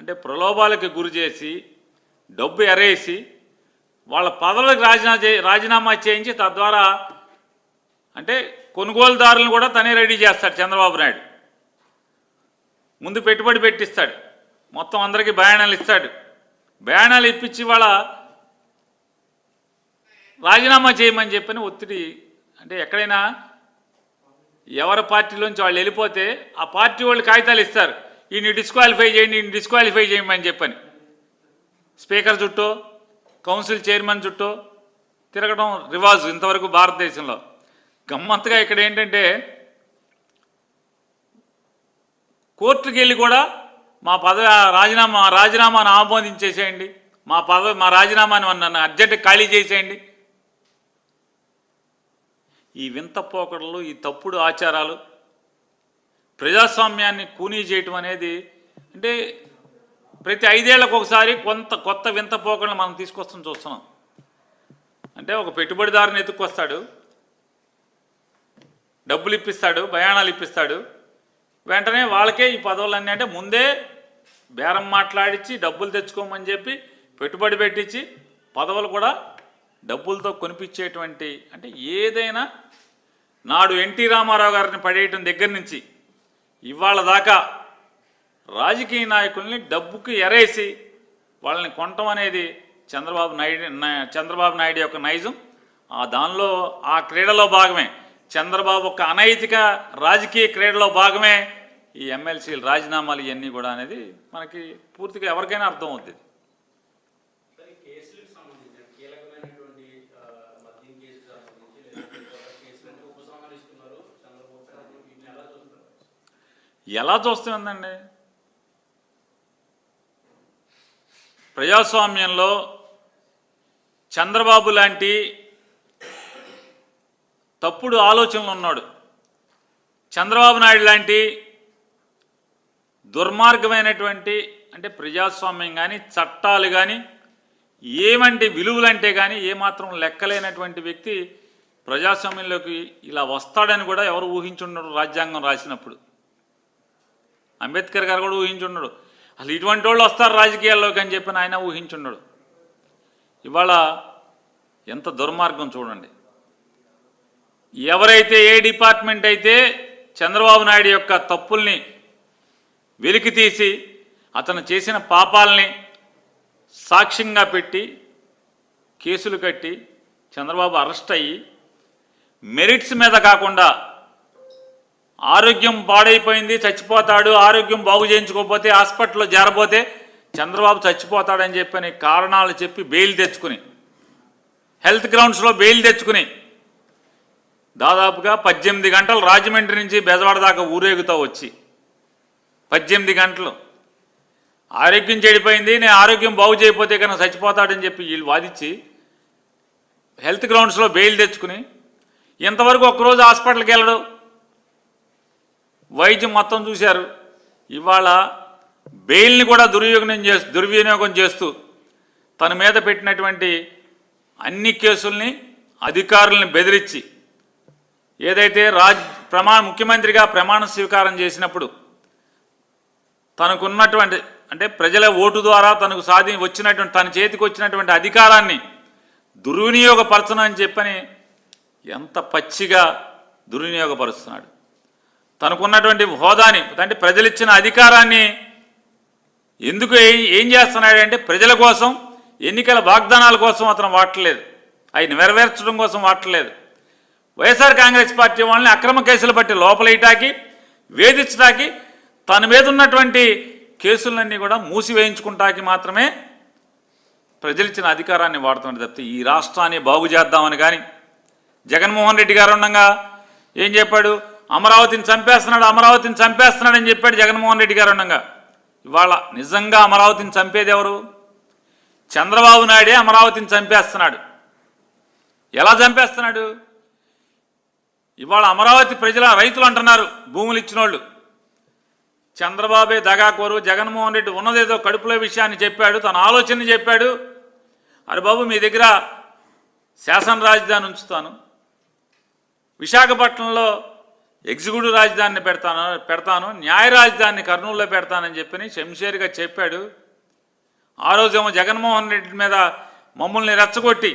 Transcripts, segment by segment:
అంటే ప్రలోభాలకి గురి చేసి డబ్బు ఎరేసి వాళ్ళ పదవులకు రాజీనా చే రాజీనామా చేయించి తద్వారా అంటే కొనుగోలుదారులను కూడా తనే రెడీ చేస్తాడు చంద్రబాబు నాయుడు. ముందు పెట్టుబడి పెట్టిస్తాడు. మొత్తం అందరికీ బయానాలు ఇస్తాడు. బయానాలు ఇప్పించి వాళ్ళ రాజీనామా చేయమని చెప్పని ఒత్తిడి అంటే ఎక్కడైనా ఎవరి పార్టీలోంచి వాళ్ళు వెళ్ళిపోతే ఆ పార్టీ వాళ్ళు కాగితాలు ఇస్తారు. ఈయన డిస్క్వాలిఫై చేయండి ఈయన డిస్క్వాలిఫై చేయమని చెప్పని. స్పీకర్ చుట్టూ కౌన్సిల్ చైర్మన్ చుట్టూ తిరగడం రివాజు ఇంతవరకు భారతదేశంలో. గమ్మత్తుగా ఇక్కడ ఏంటంటే కోర్టుకి వెళ్ళి కూడా మా పదవి రాజీనామా రాజీనామాను ఆమోదించేసేయండి. మా పదవి మా రాజీనామాని నన్ను అర్జెంట్ ఖాళీ చేసేయండి. ఈ వింత పోకడలు ఈ తప్పుడు ఆచారాలు ప్రజాస్వామ్యాన్ని కూనీ చేయటం అనేది అంటే ప్రతి ఐదేళ్ళకు ఒకసారి కొంత కొత్త వింత పోకలను మనం తీసుకొస్తాం చూస్తున్నాం. అంటే ఒక పెట్టుబడిదారుని ఎత్తుక్కొస్తాడు డబ్బులు ఇప్పిస్తాడు భయాణాలు ఇప్పిస్తాడు. వెంటనే వాళ్ళకే ఈ పదవులన్నీ అంటే ముందే బేరం మాట్లాడించి డబ్బులు తెచ్చుకోమని చెప్పి పెట్టుబడి పెట్టించి పదవులు కూడా డబ్బులతో కొనిపించేటువంటి అంటే ఏదైనా నాడు ఎన్టీ రామారావు గారిని పడేయటం దగ్గర నుంచి ఇవాళ దాకా రాజకీయ నాయకుల్ని డబ్బుకి ఎరేసి వాళ్ళని కొనటం అనేది చంద్రబాబు నాయుడు చంద్రబాబు నాయుడు యొక్క నైజం. ఆ దానిలో ఆ క్రీడలో భాగమే. చంద్రబాబు యొక్క అనైతిక రాజకీయ క్రీడలో భాగమే ఈ ఎమ్మెల్సీలు రాజీనామాలు ఇవన్నీ కూడా అనేది మనకి పూర్తిగా ఎవరికైనా అర్థం ఎలా చూస్తుందండి? ప్రజాస్వామ్యంలో చంద్రబాబు లాంటి తప్పుడు ఆలోచనలు ఉన్నాడు. చంద్రబాబు నాయుడు లాంటి దుర్మార్గమైనటువంటి అంటే ప్రజాస్వామ్యం కానీ చట్టాలు కానీ ఏమంటే విలువలంటే కానీ ఏమాత్రం లెక్కలేనటువంటి వ్యక్తి ప్రజాస్వామ్యంలోకి ఇలా వస్తాడని కూడా ఎవరు ఊహించుండరు రాజ్యాంగం రాసినప్పుడు. అంబేద్కర్ గారు కూడా ఊహించున్నాడు అసలు ఇటువంటి వాళ్ళు వస్తారు రాజకీయాల్లోకి అని చెప్పి ఆయన ఊహించున్నాడు ఇవాళ ఎంత దుర్మార్గం చూడండి. ఎవరైతే ఏ డిపార్ట్మెంట్ అయితే చంద్రబాబు నాయుడు యొక్క తప్పుల్ని వెలికి తీసి అతను చేసిన పాపాలని సాక్ష్యంగా పెట్టి కేసులు కట్టి చంద్రబాబు అరెస్ట్ అయ్యి మెరిట్స్ మీద కాకుండా ఆరోగ్యం పాడైపోయింది చచ్చిపోతాడు ఆరోగ్యం బాగు చేయించుకోకపోతే హాస్పిటల్లో చేరబోతే చంద్రబాబు చచ్చిపోతాడని చెప్పని కారణాలు చెప్పి బెయిల్ తెచ్చుకుని హెల్త్ గ్రౌండ్స్లో బెయిల్ తెచ్చుకుని దాదాపుగా పద్దెనిమిది గంటలు రాజమండ్రి నుంచి బెజవాడ దాకా ఊరేగుతూ వచ్చి పద్దెనిమిది గంటలు. ఆరోగ్యం చెడిపోయింది నేను ఆరోగ్యం బాగు చేయకపోతే కనుక చచ్చిపోతాడని చెప్పి వీళ్ళు వాదించి హెల్త్ గ్రౌండ్స్లో బెయిల్ తెచ్చుకుని ఇంతవరకు ఒక్కరోజు హాస్పిటల్కి వెళ్ళడు. వైద్యం మొత్తం చూశారు. ఇవాళ బెయిల్ని కూడా దుర్వినియోగం చేస్తూ దుర్వినియోగం చేస్తూ తన మీద పెట్టినటువంటి అన్ని కేసుల్ని అధికారుల్ని బెదిరించి ఏదైతే రాజ్ ప్రమాణ ముఖ్యమంత్రిగా ప్రమాణ స్వీకారం చేసినప్పుడు తనకున్నటువంటి అంటే ప్రజల ఓటు ద్వారా తనకు సాధి వచ్చినటువంటి తన చేతికి వచ్చినటువంటి అధికారాన్ని దుర్వినియోగపరచనని చెప్పని ఎంత పచ్చిగా దుర్వినియోగపరుస్తున్నాడు. తనకున్నటువంటి హోదాని అంటే ప్రజలిచ్చిన అధికారాన్ని ఎందుకు ఏం చేస్తున్నాడంటే ప్రజల కోసం ఎన్నికల వాగ్దానాల కోసం అతను వాడలేదు అవి నెరవేర్చడం కోసం వాడలేదు వైఎస్ఆర్ కాంగ్రెస్ పార్టీ వాళ్ళని అక్రమ కేసులు బట్టి లోపలేయటాకి వేధించడానికి తన మీద ఉన్నటువంటి కేసులన్నీ కూడా మూసివేయించుకుంటాకి మాత్రమే ప్రజలిచ్చిన అధికారాన్ని వాడుతున్నాడు తప్పితే ఈ రాష్ట్రాన్ని బాగు చేద్దామని కానీ జగన్మోహన్ రెడ్డి గారు ఉండగా ఏం చెప్పాడు? అమరావతిని చంపేస్తున్నాడు అమరావతిని చంపేస్తున్నాడని చెప్పాడు జగన్మోహన్ రెడ్డి గారు ఉండగా ఇవాళ నిజంగా అమరావతిని చంపేది ఎవరు? చంద్రబాబు నాయుడే అమరావతిని చంపేస్తున్నాడు. ఎలా చంపేస్తున్నాడు? ఇవాళ అమరావతి ప్రజల రైతులు అంటున్నారు భూములు ఇచ్చినోళ్ళు. చంద్రబాబే దగాకోరు జగన్మోహన్ రెడ్డి ఉన్నదేదో కడుపులో విషయాన్ని చెప్పాడు తన ఆలోచన చెప్పాడు. అరే బాబు మీ దగ్గర శాసన రాజధాని ఉంచుతాను. విశాఖపట్నంలో ఎగ్జిక్యూటివ్ రాజధానిని పెడతాను పెడతాను న్యాయ రాజధానిని కర్నూలులో పెడతానని చెప్పని శంషేర్గా చెప్పాడు. ఆ రోజేమో జగన్మోహన్ రెడ్డి మీద మమ్మల్ని రెచ్చగొట్టి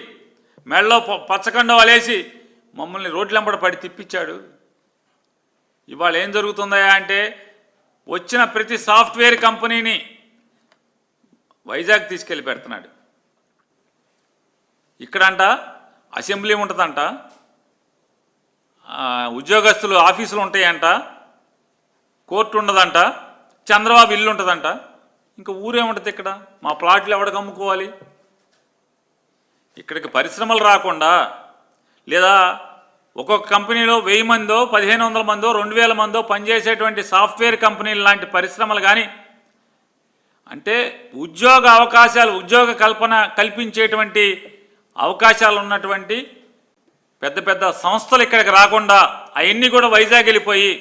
మెడలో పచ్చకండ వలేసి మమ్మల్ని రోడ్లెంబడ పడి తిప్పించాడు. ఇవాళ ఏం జరుగుతుందా అంటే వచ్చిన ప్రతి సాఫ్ట్వేర్ కంపెనీని వైజాగ్ తీసుకెళ్ళి పెడుతున్నాడు. ఇక్కడంట అసెంబ్లీ ఉంటుందంట. ఉద్యోగస్తులు ఆఫీసులు ఉంటాయంట కోర్టు ఉండదంట చంద్రబాబు ఇల్లు ఉంటుందంట. ఇంకా ఊరేముంటుంది ఇక్కడ? మా ప్లాట్లు ఎవడికి అమ్ముకోవాలి? ఇక్కడికి పరిశ్రమలు రాకుండా లేదా ఒక్కొక్క కంపెనీలో వెయ్యి మందో పదిహేను వందల మందో రెండు వేల మందో పనిచేసేటువంటి సాఫ్ట్వేర్ కంపెనీలు లాంటి పరిశ్రమలు కానీ అంటే ఉద్యోగ అవకాశాలు ఉద్యోగ కల్పన కల్పించేటువంటి అవకాశాలు ఉన్నటువంటి పెద్ద పెద్ద సంస్థలు ఇక్కడికి రాకుండా అవన్నీ కూడా వైజాగ్ వెళ్ళిపోయి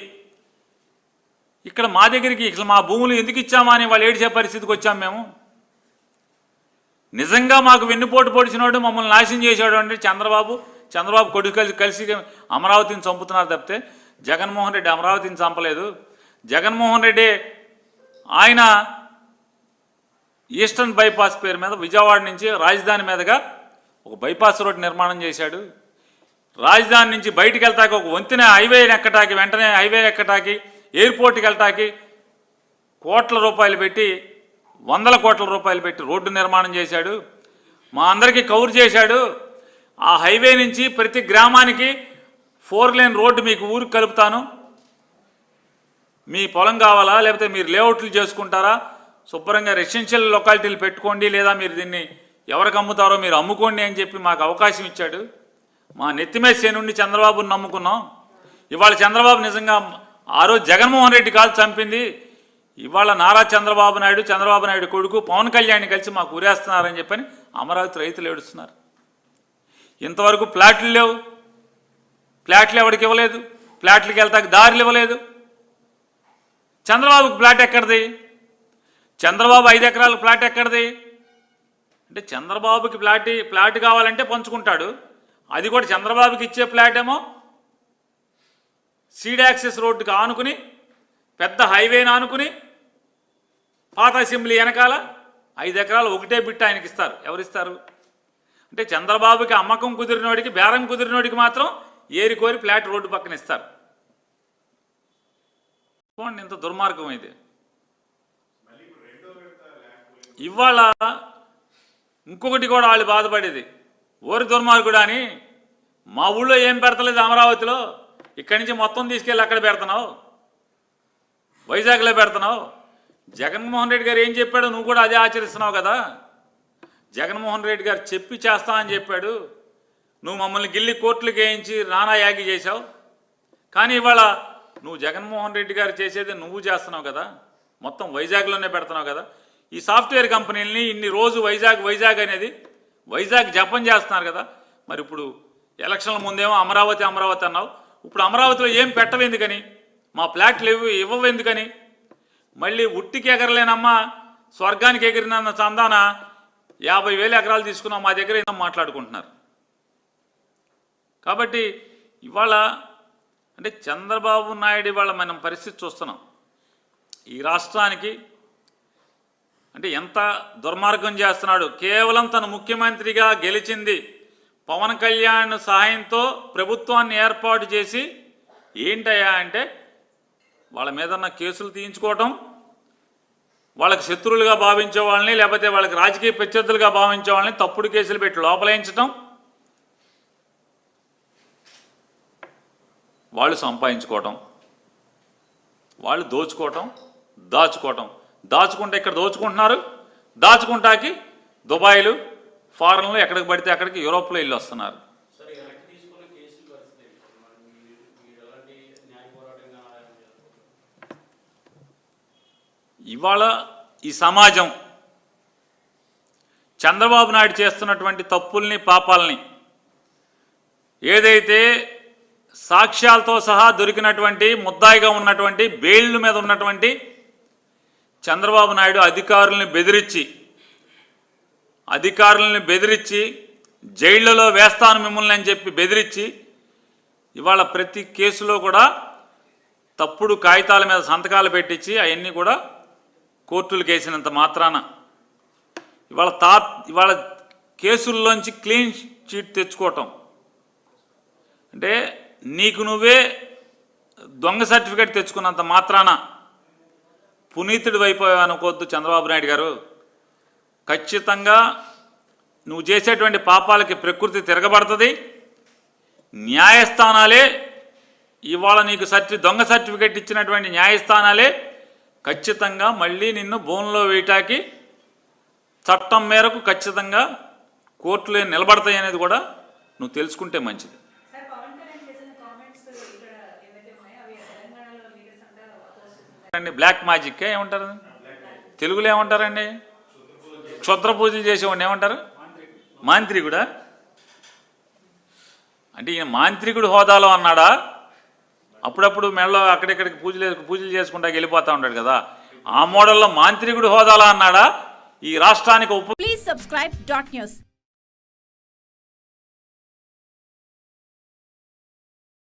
ఇక్కడ మా దగ్గరికి ఇట్లా మా భూములు ఎందుకు ఇచ్చామా అని వాళ్ళు ఏడిచే పరిస్థితికి వచ్చాం మేము. నిజంగా మాకు వెన్నుపోటు పొడిచినోడు మమ్మల్ని నాశనం చేసాడు అంటే చంద్రబాబు చంద్రబాబు కొడుకు కలిసి కలిసి అమరావతిని చంపుతున్నారు తప్పితే జగన్మోహన్ రెడ్డి అమరావతిని చంపలేదు. జగన్మోహన్ రెడ్డి ఆయన ఈస్టర్న్ బైపాస్ పేరు మీద విజయవాడ నుంచి రాజధాని మీదుగా ఒక బైపాస్ రోడ్ నిర్మాణం చేశాడు. రాజధాని నుంచి బయటికి వెళ్తాకి ఒక వంతెన హైవే ఎక్కటాకి వెంటనే హైవే ఎక్కటాకి ఎయిర్పోర్ట్కి వెళ్తాకి కోట్ల రూపాయలు పెట్టి వందల కోట్ల రూపాయలు పెట్టి రోడ్డు నిర్మాణం చేశాడు. మా అందరికీ కవర్ చేశాడు. ఆ హైవే నుంచి ప్రతి గ్రామానికి ఫోర్ లేన్ రోడ్డు మీకు ఊరికి కలుపుతాను. మీ పొలం కావాలా? లేకపోతే మీరు లేఅవుట్లు చేసుకుంటారా? శుభ్రంగా రెసిడెన్షియల్ లొకాలిటీలు పెట్టుకోండి. లేదా మీరు దీన్ని ఎవరికి అమ్ముతారో మీరు అమ్ముకోండి అని చెప్పి మాకు అవకాశం ఇచ్చాడు. మా నెత్తిమేసే నుండి చంద్రబాబును నమ్ముకున్నాం. ఇవాళ చంద్రబాబు నిజంగా ఆ రోజు జగన్మోహన్ రెడ్డి కాదు చంపింది. ఇవాళ నారా చంద్రబాబు నాయుడు చంద్రబాబు నాయుడు కొడుకు పవన్ కళ్యాణ్ కలిసి మాకు ఉరేస్తున్నారని చెప్పని అమరావతి రైతులు ఏడుస్తున్నారు. ఇంతవరకు ప్లాట్లు లేవు. ప్లాట్లు ఎవరికి ఇవ్వలేదు? ప్లాట్లకి వెళ్తాకి దారులు ఇవ్వలేదు. చంద్రబాబుకి ప్లాట్ ఎక్కడిది? చంద్రబాబు ఐదు ఎకరాల ప్లాట్ ఎక్కడిది? అంటే చంద్రబాబుకి ప్లాట్ ప్లాట్ కావాలంటే పంచుకుంటాడు. అది కూడా చంద్రబాబుకి ఇచ్చే ప్లాట్ ఏమో? సీడ్ యాక్సెస్ రోడ్డుకి ఆనుకుని పెద్ద హైవేని ఆనుకుని పాత అసెంబ్లీ వెనకాల ఐదు ఎకరాలు ఒకటే బిట్ ఆయనకి ఇస్తారు. ఎవరిస్తారు? అంటే చంద్రబాబుకి అమ్మకం కుదిరినోడికి బేరం కుదిరినోడికి మాత్రం ఏరి కోరి ఫ్లాట్ రోడ్డు పక్కన ఇస్తారు. చూడండి ఇంత దుర్మార్గం ఇది. ఇవాళ ఇంకొకటి కూడా వాళ్ళు బాధపడేది. ఓరి దుర్మార్గుడు అని మా ఊళ్ళో ఏం పెడతలేదు అమరావతిలో? ఇక్కడి నుంచి మొత్తం తీసుకెళ్ళి అక్కడ పెడుతున్నావు? వైజాగ్లో పెడుతున్నావు? జగన్మోహన్ రెడ్డి గారు ఏం చెప్పాడు నువ్వు కూడా అదే ఆచరిస్తున్నావు కదా? జగన్మోహన్ రెడ్డి గారు చెప్పి చేస్తా అని చెప్పాడు. నువ్వు మమ్మల్ని గిల్లి కోర్టులకు వేయించి నానా యాగి చేశావు. కానీ ఇవాళ నువ్వు జగన్మోహన్ రెడ్డి గారు చేసేది నువ్వు చేస్తున్నావు కదా? మొత్తం వైజాగ్లోనే పెడుతున్నావు కదా? ఈ సాఫ్ట్వేర్ కంపెనీలని ఇన్ని రోజు వైజాగ్ వైజాగ్ అనేది వైజాగ్ జపం చేస్తున్నారు కదా. మరి ఇప్పుడు ఎలక్షన్ల ముందేమో అమరావతి అమరావతి అన్నావు. ఇప్పుడు అమరావతిలో ఏం పెట్టలేందుకని మా ప్లాట్లు ఇవ్వ ఇవ్వవెందుకని మళ్ళీ ఉట్టికి ఎగరలేనమ్మా. స్వర్గానికి ఎగిరినన్న చందాన యాభై వేల ఎకరాలు తీసుకున్నాం మా దగ్గర ఏదో మాట్లాడుకుంటున్నారు. కాబట్టి ఇవాళ అంటే చంద్రబాబు నాయుడు ఇవాళ మనం పరిస్థితి చూస్తున్నాం. ఈ రాష్ట్రానికి అంటే ఎంత దుర్మార్గం చేస్తున్నాడు. కేవలం తను ముఖ్యమంత్రిగా గెలిచింది పవన్ కళ్యాణ్ సహాయంతో ప్రభుత్వాన్ని ఏర్పాటు చేసి ఏంటయ్యా అంటే వాళ్ళ మీద ఉన్న కేసులు తీయించుకోవటం వాళ్ళకి శత్రువులుగా భావించే వాళ్ళని లేకపోతే వాళ్ళకి రాజకీయ ప్రత్యర్థులుగా భావించే వాళ్ళని తప్పుడు కేసులు పెట్టి లోపలేయించటం వాళ్ళు సంపాదించుకోవటం వాళ్ళు దోచుకోవటం దాచుకోవటం. దాచుకుంటే ఇక్కడ దోచుకుంటున్నారు? దాచుకుంటాకి దుబాయ్లు ఫారెన్లో ఎక్కడికి పడితే అక్కడికి యూరోప్లో వెళ్ళి వస్తున్నారు. ఇవాళ ఈ సమాజం చంద్రబాబు నాయుడు చేస్తున్నటువంటి తప్పుల్ని పాపాలని ఏదైతే సాక్ష్యాలతో సహా దొరికినటువంటి ముద్దాయిగా ఉన్నటువంటి బెయిల్ మీద ఉన్నటువంటి చంద్రబాబు నాయుడు అధికారుల్ని బెదిరించి అధికారుల్ని బెదిరించి జైళ్ళలో వేస్తాను మిమ్మల్ని అని చెప్పి బెదిరించి ఇవాళ ప్రతి కేసులో కూడా తప్పుడు కాగితాల మీద సంతకాలు పెట్టించి అవన్నీ కూడా కోర్టులు వేసినంత మాత్రాన. ఇవాళ తా ఇవాళ కేసుల్లోంచి క్లీన్ చీట్ తెచ్చుకోవటం. అంటే నీకు నువ్వే దొంగ సర్టిఫికేట్ తెచ్చుకున్నంత మాత్రాన పునీతుడు వైపు అనుకోవద్దు చంద్రబాబు నాయుడు గారు. ఖచ్చితంగా నువ్వు చేసేటువంటి పాపాలకి ప్రకృతి తిరగబడుతుంది. న్యాయస్థానాలే ఇవాళ నీకు సర్టి దొంగ సర్టిఫికేట్ ఇచ్చినటువంటి న్యాయస్థానాలే ఖచ్చితంగా మళ్ళీ నిన్ను బోన్లో వేయటానికి చట్టం మేరకు ఖచ్చితంగా కోర్టులే నిలబడతాయి అనేది కూడా నువ్వు తెలుసుకుంటే మంచిది సార్ పవన్ కళ్యాణ్ చేసిన కామెంట్స్ ఇక్కడ ఏవైతే ఉన్నాయో అవి తెలంగాణలో లీడర్స్ అంతా అపోజ్ చేస్తున్నారు అండి బ్లాక్ మ్యాజిక్ ఏమంటారు? తెలుగులో ఏమంటారండి? క్షుద్ర పూజలు చేసేవాడిని ఏమంటారు? మాంత్రికుడా? అంటే ఈయన మాంత్రికుడు హోదాలో అన్నాడా? అప్పుడప్పుడు మెడలో అక్కడిక్కడికి పూజలు పూజలు చేసుకుంటా వెళ్ళిపోతా ఉంటాడు కదా. ఆ మోడల్లో మాంత్రికుడు హోదాలో అన్నాడా? ఈ రాష్ట్రానికి ఉప Please subscribe dot.